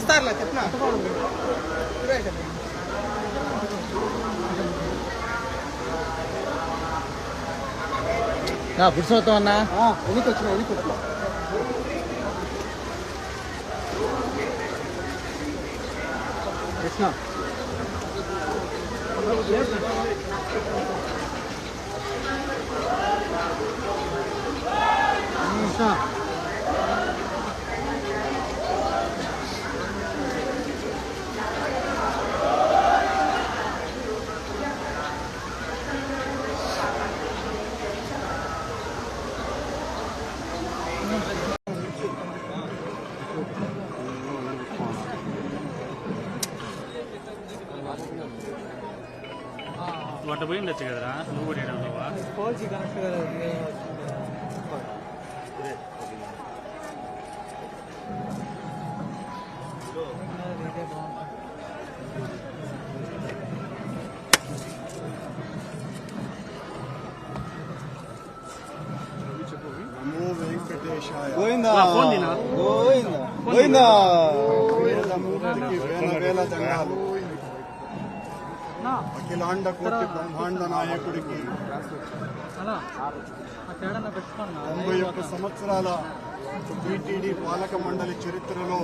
ఇస్తారులే చెప్పిన పురుషోత్తం అన్నా ఎనికి వచ్చిన ఎనికి వచ్చిన కృష్ణ కృష్ణ వంట పోయిండొచ్చు కదరా? నువ్వు కూడా ఈడ ఉన్నావా? పోల్చి కనెక్ట్ గోవిందా? గోవిందా గోవిందా వేల వేల వేల దండాలు అఖిలాండ కోటి బ్రహ్మాండ నాయకుడికి తొంభై ఒక్క సంవత్సరాల టీటీడీ పాలక మండలి చరిత్రలో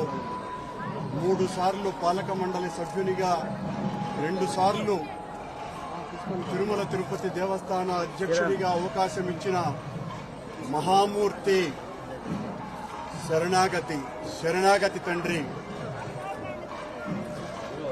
మూడు సార్లు పాలక మండలి సభ్యునిగా రెండు సార్లు తిరుమల తిరుపతి దేవస్థాన అధ్యక్షుడిగా అవకాశం ఇచ్చిన మహామూర్తి శరణాగతి శరణాగతి తండ్రి.